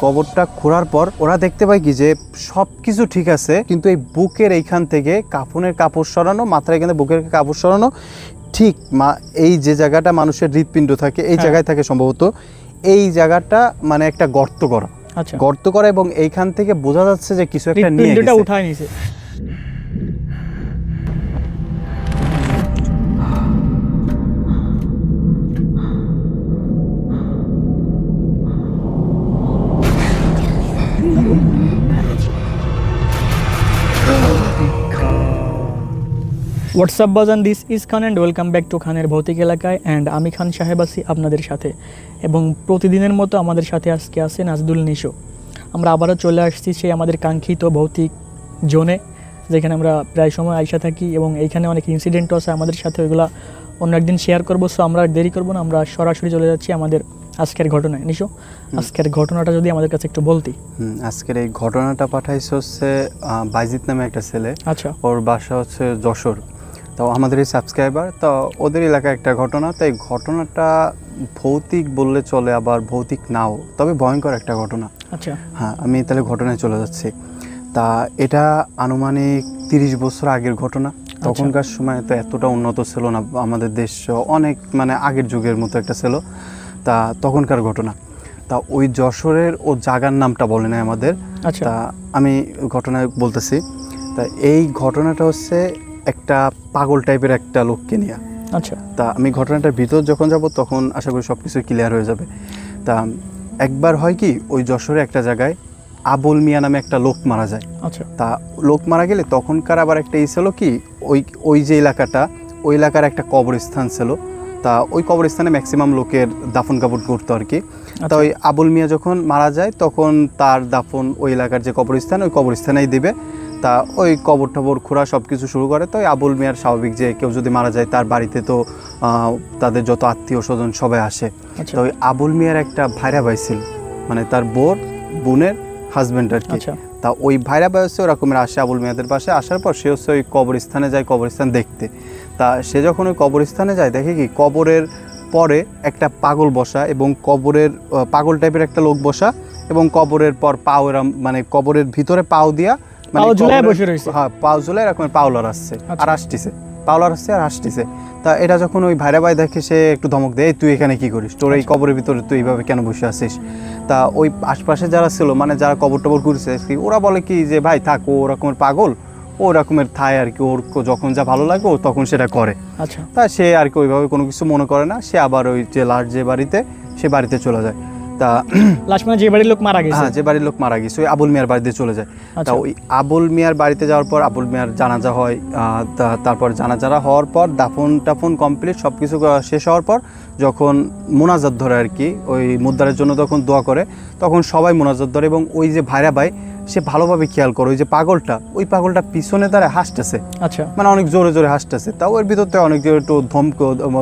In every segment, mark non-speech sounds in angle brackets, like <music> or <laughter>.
কবরটা খোঁড়ার পর ওরা দেখতে পায় কি যে সব কিছু ঠিক আছে কিন্তু এই বুকের এইখান থেকে কাফনের কাপড় সরানো মাথার এখানে বুকের কাপড় সরানো ঠিক মা এই যে জায়গাটা মানুষের হৃৎপিণ্ড থাকে এই হ্যাঁ। জায়গায় থাকে সম্ভবত এই জায়গাটা মানে একটা গর্ত করা। আচ্ছা। গর্ত করা এবং এইখান থেকে বোঝা যাচ্ছে যে কিছু একটা নিয়ে উঠায় নিছে। হোয়াটসঅ্যাপ বাজান this is Khan and welcome back to খানের ভৌতিক এলাকায় অ্যান্ড আমি খান সাহেব আছি আপনাদের সাথে। এবং প্রতিদিনের মতো আমাদের সাথে আজকে আছে নাজদুল নিশো। আমরা আবারও চলে আসছি সেই আমাদের কাঙ্ক্ষিত ভৌতিক জোনে যেখানে আমরা প্রায় সময় আইসা থাকি এবং এইখানে অনেক ইনসিডেন্টও আছে আমাদের সাথে ওইগুলা অন্য একদিন শেয়ার করব। সো আমরা দেরি করব না আমরা সরাসরি চলে যাচ্ছি আমাদের আজকের ঘটনায়। নিশো আজকের ঘটনাটা যদি আমাদের কাছে একটু বলতি। আজকের এই ঘটনাটা পাঠাইছে হচ্ছে বাইজিত নামে একটা ছেলে। আচ্ছা। ওর বাসা হচ্ছে যশোর। তো আমাদের এই সাবস্ক্রাইবার তো ওদের এলাকায় একটা ঘটনা তাই ঘটনাটা ভৌতিক বললে চলে আবার ভৌতিক নাও তবে ভয়ঙ্কর একটা ঘটনা। আচ্ছা। হ্যাঁ আমি তাহলে ঘটনায় চলে যাচ্ছি। তা এটা আনুমানিক তিরিশ বছর আগের ঘটনা। তখনকার সময় তো এতটা উন্নত ছিল না আমাদের দেশ অনেক মানে আগের যুগের মতো একটা ছিল। তা তখনকার ঘটনা। তা ওই যশোরের ও জাগার নামটা বলে নাই আমাদের। আচ্ছা। তা আমি ঘটনায় বলতেছি। তা এই ঘটনাটা হচ্ছে একটা পাগল টাইপের একটা লোককে নিয়ে। আচ্ছা। তা আমি ঘটনাটার ভিতর যখন যাব তখন আশা করি সব কিছু ক্লিয়ার হয়ে যাবে। তা একবার হয় কি ওই যশোরে একটা জায়গায় আবুল মিয়া নামে একটা লোক মারা যায়। আচ্ছা। তা লোক মারা গেলে তখনকার আবার একটা ই ছিল কি ওই ওই যে এলাকাটা ওই এলাকার একটা কবরস্থান ছিল। তা ওই কবরস্থানে ম্যাক্সিমাম লোকের দাফন কাপড় করতো আর কি। তা আচ্ছা। ওই আবুল মিয়া যখন মারা যায় তখন তার দাফন ওই এলাকার যে কবরস্থান ওই কবরস্থানেই দিবে। তা ওই কবর টবর খোঁড়া সব কিছু শুরু করে। তো আবুল মিয়ার স্বাভাবিক যে কেউ যদি মারা যায় তার বাড়িতে তো তাদের যত আত্মীয় স্বজন সবাই আসে। আচ্ছা। তো ওই আবুল মিয়ার একটা ভাইরা ভাই ছিল মানে তার বোর বোনের হাজবেন্ড আর কি। আচ্ছা। তা ওই ভাইরা ভাই হচ্ছে ওরকমের আসে আবুল মিয়াদের পাশে। আসার পর সে হচ্ছে ওই কবরস্থানে যায় কবরস্থান দেখতে। তা সে যখন ওই কবরস্থানে যায় দেখে কি কবরের পরে একটা পাগল বসা এবং কবরের পাগল টাইপের একটা লোক বসা এবং কবরের পর পাও এরম মানে কবরের ভিতরে পাও দিয়া মানে পাও বসে রয়েছে। হ্যাঁ পাও ঝুলায় এরকম পাওলার আসছে। আচ্ছা। আর আসতেছে। পাওলার আসছে আর আসতেছে। তা এটা যখন ওই ভাইরা ভাই দেখে সে একটু ধমক দেয় তুই এখানে কি করিস? তোর এই আচ্ছা। কবরের ভিতরে তুই এইভাবে কেন বসে আছিস? তা ওই আশপাশে যারা ছিল মানে যারা কবর টবর করছে কি ওরা বলে কি যে ভাই থাক ও ওরকমের পাগল। ও ওরকমের থায় আর কি। ওর যখন যা ভালো লাগে ও তখন সেটা করে। আচ্ছা। তা সে আর কি ওইভাবে কোনো কিছু মনে করে না। সে আবার ওই যে লাস্ট যে বাড়িতে সে বাড়িতে চলে যায়। তা <clears throat> মানে যে বাড়ির লোক মারা গেছে। হ্যাঁ যে বাড়ির লোক মারা গেছে ওই আবুল মিয়ার বাড়িতে চলে যায়। তা আচ্ছা। ওই আবুল মিয়ার বাড়িতে যাওয়ার পর আবুল মিয়ার জানাজা হয় তারপর জানাজারা হওয়ার পর দাফন টাফন কমপ্লিট সব কিছু শেষ হওয়ার পর যখন মোনাজাত ধরে আর কি ওই মুদ্রার জন্য তখন দোয়া করে তখন সবাই মোনাজাত ধরে এবং ওই যে ভাইরা ভাই সে ভালোভাবে খেয়াল করে ওই যে পাগলটা ওই পাগলটা পিছনে তারা হাসতেছে। আচ্ছা। মানে অনেক জোরে জোরে হাসতেছে। তাও এর ভিতর থেকে অনেক জোরে একটু ধমক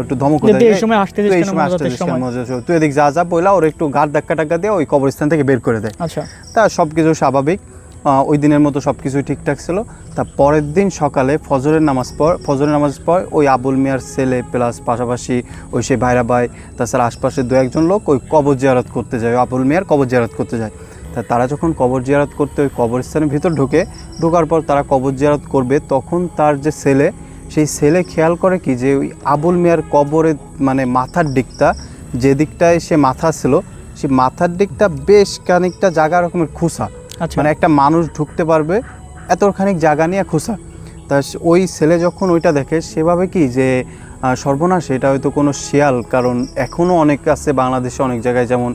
একটু ধমক এই সময় হাসতেছিস এই সময় হাসতেছিস? তুই এদিক যা যা বইলা ওর একটু ঘাট ধাক্কা টাক্কা দিয়ে ওই কবরস্থান থেকে বের করে দেয়। আচ্ছা। তা সব কিছু স্বাভাবিক। আহ, ওই দিনের মতো সব কিছুই ঠিকঠাক ছিল। তা পরের দিন সকালে ফজরের নামাজ পর ফজরের নামাজ পর ওই আবুল মিয়ার ছেলে প্লাস পাশাপাশি ওই সেই ভাইরা ভাই তাছাড়া আশপাশে দু একজন লোক ওই কবর জিয়ারত করতে যায়। আবুল মিয়ার কবর জিয়ারত করতে যায়। তা তারা যখন কবর জিয়ারত করতে ওই কবরস্থানের ভিতর ঢোকে ঢোকার পর তারা কবর জিয়ারত করবে তখন তার যে ছেলে সেই ছেলে খেয়াল করে কি যে ওই আবুল মিয়ার কবরের মানে মাথার দিকটা যে দিকটায় সে মাথা ছিল সে মাথার দিকটা বেশ খানিকটা জায়গা রকমের খুসা। আচ্ছা। মানে একটা মানুষ ঢুকতে পারবে এতখানিক জায়গা নিয়ে খোসা। তা ওই ছেলে যখন ওইটা দেখে সেভাবে কি যে সর্বনাশ এটা হয়তো কোনো শিয়াল কারণ এখনও অনেক আছে বাংলাদেশে অনেক জায়গায়। যেমন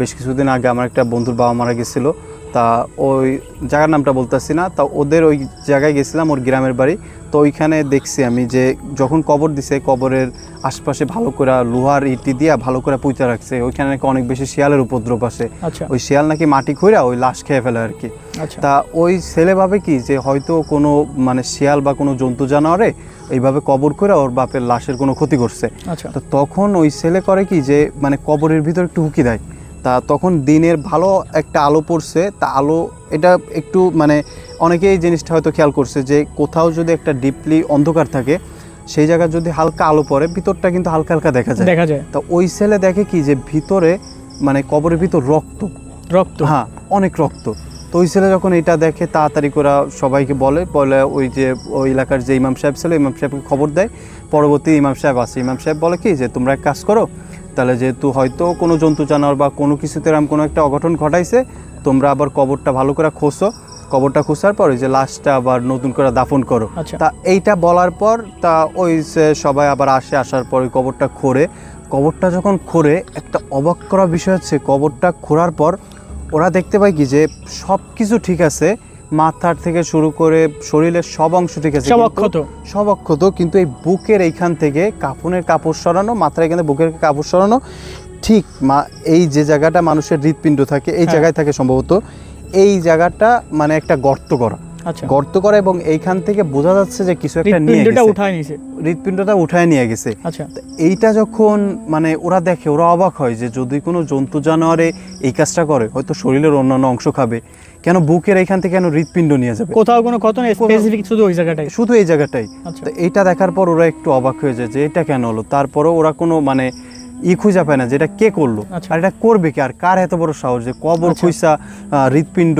বেশ কিছুদিন আগে আমার একটা বন্ধুর বাবা মারা গেছিল তা ওই জায়গার নামটা বলতেছি না তা ওদের ওই জায়গায় গেছিলাম ওর গ্রামের বাড়ি। তো ওইখানে দেখছি আমি যে যখন কবর দিছে কবরের আশপাশে ভালো করে লোহার ইটি দিয়া ভালো করে পুঁতে রাখছে ওইখানে নাকি অনেক বেশি শিয়ালের উপদ্রব আসে। আচ্ছা। ওই শিয়াল নাকি মাটি খুঁড়া ওই লাশ খেয়ে ফেলে আর কি। আচ্ছা। তা ওই ছেলে ভাবে কি যে হয়তো কোনো মানে শিয়াল বা কোনো জন্তু জানোয়ারে এইভাবে কবর করে ওর বাপের লাশের কোনো ক্ষতি করছে। আচ্ছা। তো তখন ওই ছেলে করে কি যে মানে কবরের ভিতর একটু হুকি দেয়। তা তখন দিনের ভালো একটা আলো পড়ছে তা আলো এটা একটু মানে অনেকেই এই জিনিসটা হয়তো খেয়াল করছে যে কোথাও যদি একটা ডিপলি অন্ধকার থাকে সেই জায়গায় যদি হালকা আলো পড়ে ভিতরটা কিন্তু হালকা হালকা দেখা যায়। দেখা যায়। তা ওই ছেলে দেখে কি যে ভিতরে মানে কবরের ভিতর রক্ত। রক্ত। হ্যাঁ অনেক রক্ত। তো ওই ছেলে যখন এটা দেখে তাড়াতাড়ি করে সবাইকে বলে বলে ওই যে ওই এলাকার যে ইমাম সাহেব ছিল ইমাম সাহেবকে খবর দেয়। পরবর্তী ইমাম সাহেব আসে। ইমাম সাহেব বলে কি যে তোমরা এক কাজ করো তাহলে যেহেতু হয়তো কোনো জন্তু জানোয়ার বা কোনো কিছুতে এরকম কোনো একটা অঘটন ঘটাইছে তোমরা আবার কবরটা ভালো করে খোসো কবরটা খোসার পর ওই যে লাশটা আবার নতুন করে দাফন করো। আচ্ছা। তা এইটা বলার পর তা ওই সবাই আবার আসে আসার পর ওই কবরটা খোঁড়ে। কবরটা যখন খোঁড়ে একটা অবাক করা বিষয় হচ্ছে কবরটা খোঁড়ার পর ওরা দেখতে পায় কি যে সব কিছু ঠিক আছে মাথার থেকে শুরু করে শরীরের সব অংশ ঠিক আছে সব অক্ষত সব অক্ষত কিন্তু এই বুকের এইখান থেকে কাফনের কাপড় সরানো মাথার এখানে বুকের কাপড় সরানো ঠিক মা এই যে জায়গাটা মানুষের হৃৎপিণ্ড থাকে এই হ্যাঁ। জায়গায় থাকে সম্ভবত এই জায়গাটা মানে একটা গর্ত করা গর্ত করা এবং এইখান থেকে বোঝা যাচ্ছে যে কিছু একটা নিয়ে গেছে। উঠায় নিছে। হৃৎপিণ্ডটা উঠায় নিয়ে গেছে। আচ্ছা। এইটা যখন মানে ওরা দেখে ওরা অবাক হয় যে যদি কোনো জন্তু জানোয়ারে এই কাজটা করে হয়তো শরীরের অন্যান্য অংশ খাবে। কেন বুকের এইখান থেকে কেন হৃৎপিণ্ড নিয়ে যাবে? কোথাও কোনো কত না স্পেসিফিক শুধু ওই জায়গাটাই। শুধু এই জায়গাটাই। আচ্ছা। তো এইটা দেখার পর ওরা একটু অবাক হয়ে যায় যে এটা কেন হলো? তারপরেও ওরা কোনো মানে ই খুঁজে পায় না যে এটা কে করল? আচ্ছা। আর এটা করবে কি? আর কার এত বড় সাহস যে কবর আচ্ছা। খুঁজা হৃৎপিণ্ড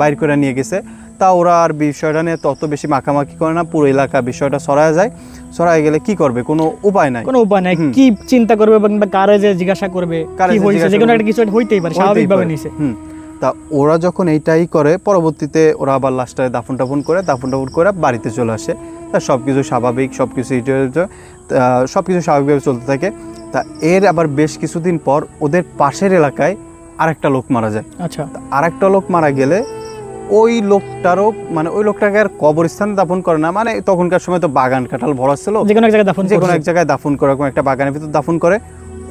বাইর করে নিয়ে গেছে? তা ওরা আর বিষয়টা নিয়ে তত বেশি মাখামাখি করে না পুরো এলাকা বিষয়টা সরায় যায়। সরায় গেলে কি করবে? কোনো উপায় নাই। কোনো উপায় নাই। কি চিন্তা করবে বা কিংবা কারে যে জিজ্ঞাসা করবে কি জিজ্ঞাসা যে কোনো একটা কিছু হইতেই পারে স্বাভাবিকভাবে নিছে। হুম। তা ওরা যখন এইটাই করে পরবর্তীতে ওরা আবার লাস্টে দাফন টাফন করে দাফন টাফন করে বাড়িতে চলে আসে। তা সব কিছু স্বাভাবিক সব কিছু সব কিছু স্বাভাবিকভাবে চলতে থাকে। তা এর আবার বেশ কিছুদিন পর ওদের পাশের এলাকায় আরেকটা লোক মারা যায়। আচ্ছা। আর একটা লোক মারা গেলে ওই লোকটারও মানে ওই লোকটাকে আর কবরস্থানে দাফন করে না। মানে তখনকার সময় তো বাগান কাঁঠাল ভরা ছিল। যে কোনো এক জায়গায় দাফন যে কোনো এক জায়গায় দাফন করে একটা বাগানের ভিতর দাফন করে।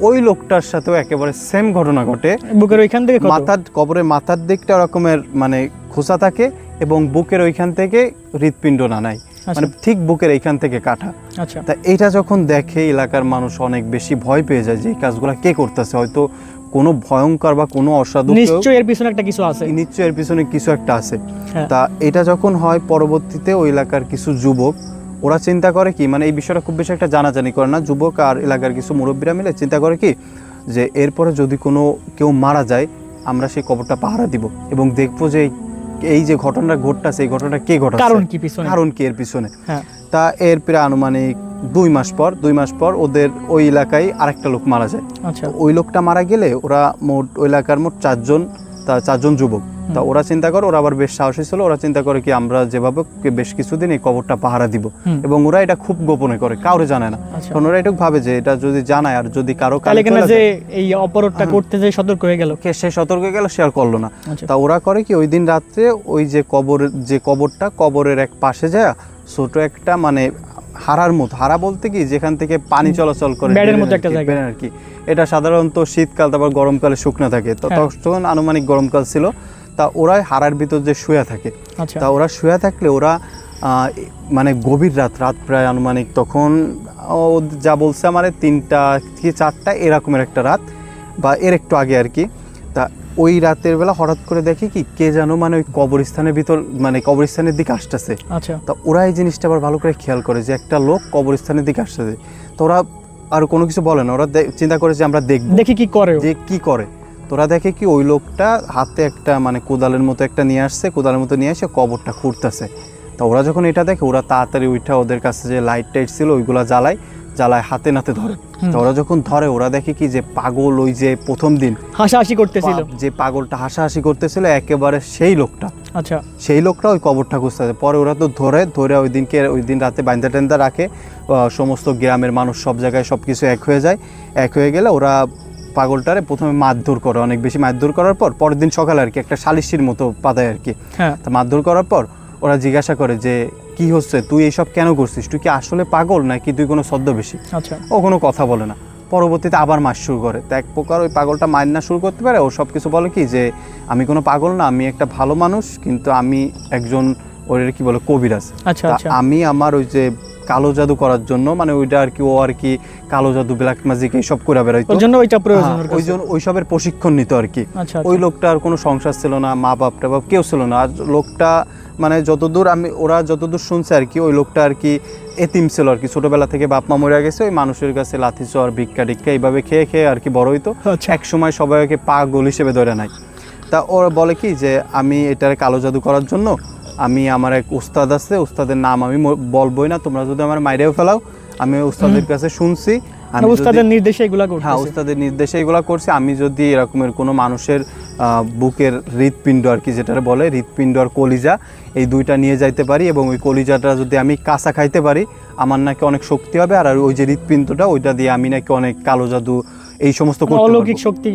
ওই লোকটার সাথেও একেবারে সেম ঘটনা ঘটে। বুকের ওইখান থেকে মাথার কবরের মাথার দিকটা ওরকমের মানে খোসা থাকে এবং বুকের ওইখান থেকে হৃৎপিণ্ড না নাই। আচ্ছা। মানে ঠিক বুকের এইখান থেকে কাটা। আচ্ছা। তা এটা যখন দেখে এলাকার মানুষ অনেক বেশি ভয় পেয়ে যায় যে এই কাজগুলো কে করতেছে। হয়তো কোনো ভয়ঙ্কর বা কোনো অসাধু নিশ্চয়ই এর পিছনে একটা কিছু আছে। নিশ্চয়ই এর পিছনে কিছু একটা আছে। হ্যাঁ। তা এটা যখন হয় পরবর্তীতে ওই এলাকার কিছু যুবক ওরা চিন্তা করে কি মানে এই বিষয়টা খুব বেশি একটা জানাজানি করে না। যুবক আর এলাকার কিছু মুরব্বীরা মিলে চিন্তা করে কি যে এরপরে যদি কোনো কেউ মারা যায় আমরা সেই কবরটা পাহারা দিব এবং দেখব যে এই- যে ঘটনাটা ঘটতেছে এই ঘটনাটা কে ঘটাচ্ছে? কারণ কি পিছনে? কারণ কি এর পিছনে? হ্যাঁ। তা এর প্রায় আনুমানিক দুই মাস পর দুই মাস পর ওদের ওই এলাকায় আরেকটা লোক মারা যায়। আচ্ছা। ওই লোকটা মারা গেলে ওরা মোট ওই এলাকার মোট চারজন তা চারজন যুবক। তা ওরা চিন্তা করে ওরা আবার বেশ সাহসী ছিল ওরা চিন্তা করে কি আমরা যেভাবে বেশ কিছুদিন এই কবরটা পাহারা দিব। এবং ওরা এটা খুব গোপনে করে কাউরে জানায় না। আচ্ছা। কারণ ওরা এটুকু ভাবে যে এটা যদি জানায় আর যদি কারও চলে যে এই অপরাধটা। করতে যে সতর্ক হয়ে গেল? কে সে সতর্ক হয়ে গেল সে আর করল না। আচ্ছা। তা ওরা করে কি ওই দিন রাত্রে ওই যে কবর যে কবরটা কবরের এক পাশে যায় ছোট একটা মানে হারার মতো। হারা বলতে কি যেখান থেকে পানি চলাচল করে ব্যাডের মতো একটা জায়গা। আর কি এটা সাধারণত শীতকাল তারপর গরমকালে শুকনো থাকে। তো হ্যাঁ। তখন আনুমানিক গরমকাল ছিল। তা ওরাই হারার ভিতর যে শুয়ে থাকে। আচ্ছা। তা ওরা শুয়ে থাকলে ওরা আহ, মানে গভীর রাত রাত প্রায় আনুমানিক তখন ও যা বলছে আমার তিনটা কি চারটা এরকমের একটা রাত বা এর একটু আগে আর কি তা ওই রাতের বেলা হঠাৎ করে দেখি কি কে যেন মানে ওই কবরস্থানের ভিতর মানে কবরস্থানের দিকে আসতেছে। আচ্ছা। তা ওরা এই জিনিসটা আবার ভালো করে খেয়াল করে যে একটা লোক কবরস্থানের দিকে আসতেছে। তো ওরা আর কোনো কিছু বলে না ওরা চিন্তা করে যে আমরা দেখব। দেখি কি করে যে কি করে। তোরা দেখে কি ওই লোকটা হাতে একটা মানে কোদালের মতো একটা নিয়ে আসছে কোদালের মতো নিয়ে এসে কবরটা খুঁড়তেছে। তা ওরা যখন এটা দেখে ওরা তাড়াতাড়ি উঠা ওদের কাছে যে লাইট টাইট ছিল ওইগুলা জ্বালায়। জ্বালায় হাতে নাতে ধরে। ওরা যখন ধরে ওরা দেখে কি যে পাগল ওই যে প্রথম দিন? হাসাহাসি করতেছিল। যে পাগলটা হাসাহাসি করতেছিল একেবারে সেই লোকটা। আচ্ছা। সেই লোকটা ওই কবরটা খুঁজতেছে পরে ওরা তো ধরে ধরে ওই দিনকে ওই দিন রাতে বান্ধা টেন্দা রাখে। সমস্ত গ্রামের মানুষ সব জায়গায় সব কিছু এক হয়ে যায়। এক হয়ে গেলে ওরা পাগলটারে প্রথমে মারধর করে অনেক বেশি মারধর করার পর পরের দিন সকালে আর কি একটা সালিশির মতো পাতায় আর কি। হ্যাঁ। তা মারধর করার পর ওরা জিজ্ঞাসা করে যে কি হচ্ছে? তুই এইসব কেন করছিস? তুই কি আসলে পাগল নাকি তুই কোনো ছদ্মবেশী? আচ্ছা। ও কোনো কথা বলে না। পরবর্তীতে আবার মাস শুরু করে। তো এক প্রকার ওই পাগলটা না শুরু করতে পারে ও সব কিছু বলে কি যে আমি কোনো পাগল না আমি একটা ভালো মানুষ কিন্তু আমি একজন ওর কি বলে কবিরাজ। আচ্ছা আচ্ছা। আমি আমার ওই যে কালো জাদু করার জন্য মানে ওইটা আর কি ও আর কি কালো জাদু ব্ল্যাক ম্যাজিক এইসব করে বেড়াইতো। ওর জন্য ওইটা প্রয়োজন হ্যাঁ, ওর ওই। জন্য ওইসবের প্রশিক্ষণ নিত আর কি। আচ্ছা ওই আচ্ছা। লোকটার কোনো সংসার ছিল না মা বাপটা বা কেউ ছিল না। আর লোকটা মানে যতদূর আমি ওরা যতদূর শুনছে আর কি ওই লোকটা আর কি এতিম ছিল আর কি। ছোটবেলা থেকে বাপ মা মরে গেছে ওই মানুষের কাছে লাথি চর ভিক্ষা টিক্ষা এইভাবে খেয়ে খেয়ে আর কি বড় হইতো। আচ্ছা। এক সময় সবাইকে পাগল হিসেবে ধরে নাই তা ওরা বলে কি যে আমি এটার কালো জাদু করার জন্য আমি আমার এক উস্তাদ আছে উস্তাদের নাম আমি বলবোই না তোমরা যদি আমার মাইরেও ফেলাও আমি উস্তাদের কাছে শুনছি আমি যদি- উস্তাদের নির্দেশে এগুলা হ্যাঁ উস্তাদের নির্দেশে এগুলো করছে আমি যদি এরকমের কোনো মানুষের আহ, বুকের হৃৎপিণ্ড আর কি যেটা বলে হৃৎপিণ্ড আর কলিজা এই দুইটা নিয়ে যাইতে পারি এবং ওই কলিজাটা যদি আমি কাঁচা খাইতে পারি আমার নাকি অনেক শক্তি হবে আর ওই যে হৃৎপিণ্ডটা ওইটা দিয়ে আমি নাকি অনেক কালো জাদু এই সমস্ত অলৌকিক শক্তি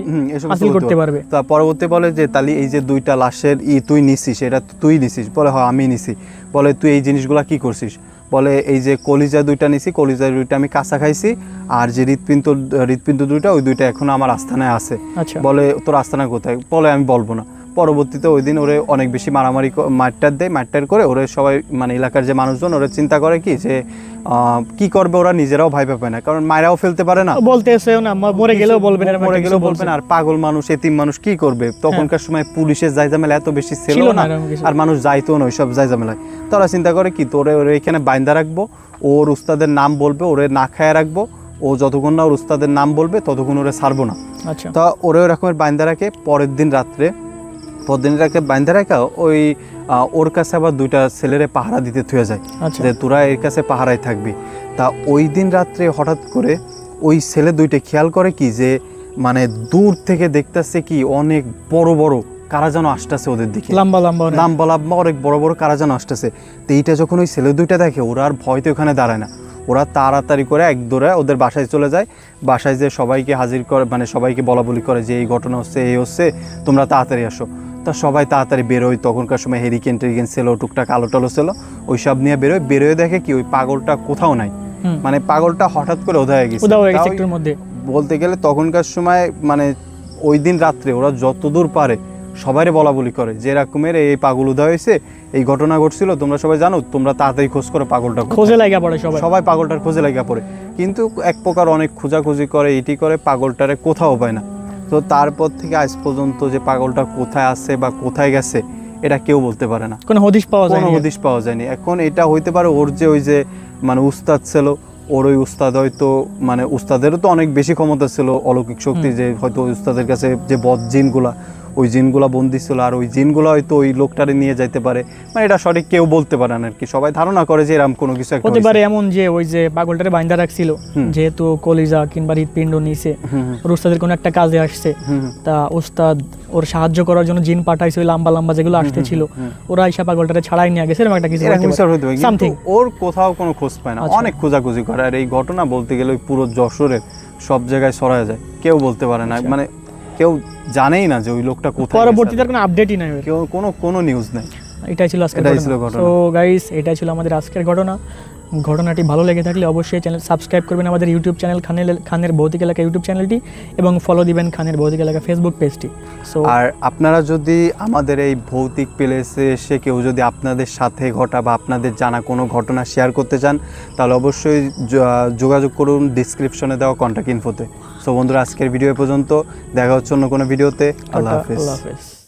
হাসিল করতে পারবে। তা পরবর্তী বলে যে তালি এই যে দুইটা লাশের ই তুই নিছিস এটা তুই নিছিস বলে হ্যাঁ আমি নিছি। বলে তুই এই জিনিসগুলা কি করছিস? বলে এই যে কলিজা দুইটা নিছি কলিজা দুইটা আমি কাঁচা খাইছি আর যে হৃদপিন্ত হৃদপিন্ত দুইটা ওই দুইটা এখন আমার আস্থানায় আছে। আচ্ছা। বলে তোর আস্তানা কোথায়? বলে আমি বলব না। পরবর্তীতে ওই দিন ওরে অনেক বেশি মারামারি মারটার দেয় মারটার করে ওরে সবাই মানে এলাকার যে মানুষজন ওরা চিন্তা করে কি যে কি করবে ওরা নিজেরাও ভাই পায় না। কারণ মায়েরাও ফেলতে পারে না। বলতেছেও না মরে গেলেও বলবেন এরকম মরে গেলেও কিছু বলবেন আর পাগল মানুষ এতিম মানুষ কি করবে? তখনকার সময় পুলিশের জায়জামেলা এত বেশি ছিল না না। আর মানুষ যাইতো না ওইসব জায়জামেলায়। তারা চিন্তা করে কি তোরে ওরে এখানে বাইন্দা রাখব ওর উস্তাদের নাম বলবে ওরে না খায় রাখব ও যতক্ষণ না ওর উস্তাদের নাম বলবে ততক্ষণ ওরে ছাড়বো না। আচ্ছা। তা ওরে ওই রকমের বাইন্দা রাখে পরের দিন রাত্রে পরের দিন রাখা ওই ওর কাছে আবার দুইটা ছেলেরে পাহারা দিতে থুয়ে যায়। আচ্ছা। যে তোরা এর কাছে পাহারায় থাকবি। তা ওই দিন রাত্রে হঠাৎ করে ওই ছেলে দুইটা খেয়াল করে কি যে মানে দূর থেকে দেখতেছে কি অনেক বড় বড় কারা যেন আসতেছে ওদের দিকে। লম্বা লম্বা। নাম বলা অনেক বড় বড় কারা যেন আসতেছে। তো এইটা যখন ওই ছেলে দুইটা দেখে ওরা আর ভয়তে ওখানে দাঁড়ায় না। ওরা তাড়াতাড়ি করে এক দৌড়ে ওদের বাসায় চলে যায়। বাসায় যে সবাইকে হাজির করে মানে সবাইকে বলা বলি করে যে এই ঘটনা হচ্ছে এই হচ্ছে তোমরা তাড়াতাড়ি আসো। তা সবাই তাড়াতাড়ি বেরোয়। তখনকার সময় হেরিকেন টেরিকেন ছিল টুকটাক আলো টালো ছিল। ওই সব নিয়ে বেরোয়। বেরোয় দেখে কি ওই পাগলটা কোথাও নাই। মানে পাগলটা হঠাৎ করে ওধা হয়ে গেছে। মধ্যে। বলতে গেলে তখনকার সময় মানে ওই দিন রাত্রে ওরা যতদূর পারে সবাইরে বলা বলি করে যে রকমের এই পাগল উদা হয়েছে এই ঘটনা ঘটছিল তোমরা সবাই জানো তোমরা তাড়াতাড়ি খোঁজ করো পাগলটা। খোঁজে লাগা পড়ে সবাই। সবাই পাগলটার খোঁজে লাগা পড়ে। কিন্তু এক প্রকার অনেক খোঁজাখুঁজি করে এটি করে পাগলটারে কোথাও পায় না। তো তারপর থেকে আজ পর্যন্ত যে পাগলটা কোথায় আছে বা কোথায় গেছে এটা কেউ বলতে পারে না। কোনো হদিশ পাওয়া যায় কোনো হদিশ পাওয়া যায়নি। এখন এটা হইতে পারে ওর যে ওই যে মানে উস্তাদ ছিল ওর ওই উস্তাদ হয়তো মানে উস্তাদেরও তো অনেক বেশি ক্ষমতা ছিল অলৌকিক শক্তি যে হয়তো ওই উস্তাদের কাছে যে বদ জিনগুলা ওই জিনগুলা বন্দি ছিল আর ওই জিনগুলা হয়তো ওই লোকটারে নিয়ে যাইতে পারে। মানে এটা সঠিক কেউ বলতে পারে না আর কি সবাই ধারণা করে যে এরকম কোনো কিছু হতে পারে এমন যে ওই যে পাগলটারে বাইন্দা রাখছিল যেহেতু কলিজা কিংবা হৃৎপিণ্ড নিছে ওর উস্তাদের কোনো একটা কাজে আসছে। তা উস্তাদ ওর সাহায্য করার জন্য জিন পাঠাইছে ওই লম্বা লম্বা যেগুলো আসতেছিল হুম। ওরা এসে পাগলটারে ছাড়াই নিয়ে গেছে এরকম একটা কিছু সামথিং ওর কোথাও কোনো খোঁজ পায় না। আচ্ছা। অনেক খোঁজাখুঁজি করে আর এই ঘটনা বলতে গেলে ওই পুরো যশোরের সব জায়গায় ছড়ায় যায়। কেউ বলতে পারে না। আচ্ছা। মানে কেউ জানেই না যে ওই লোকটা কোথায় পরবর্তীতে কোনো আপডেটই নাই কেউ কোনো কোনো নিউজ নেই। এটাই ছিল আজকের ঘটনা। তো গাইস এটাই ছিল আমাদের আজকের ঘটনা। ঘটনাটি ভালো লেগে থাকলে অবশ্যই চ্যানেল সাবস্ক্রাইব করবেন আমাদের ইউটিউব চ্যানেল খানের খানের ভৌতিক এলাকা ইউটিউব চ্যানেলটি এবং ফলো দিবেন খানের ভৌতিক এলাকা ফেসবুক পেজটি সো আর আপনারা যদি আমাদের এই ভৌতিক প্লেসে এসে কেউ যদি আপনাদের সাথে ঘটা বা আপনাদের জানা কোনো ঘটনা শেয়ার করতে চান তাহলে অবশ্যই যোগাযোগ করুন ডিসক্রিপশনে দেওয়া কন্ট্যাক্ট ইনফোতে সো বন্ধুরা আজকের ভিডিও পর্যন্ত। দেখা হচ্ছে অন্য কোনো ভিডিওতে আল্লাহ হাফিজ। আল্লাহ হাফেজ।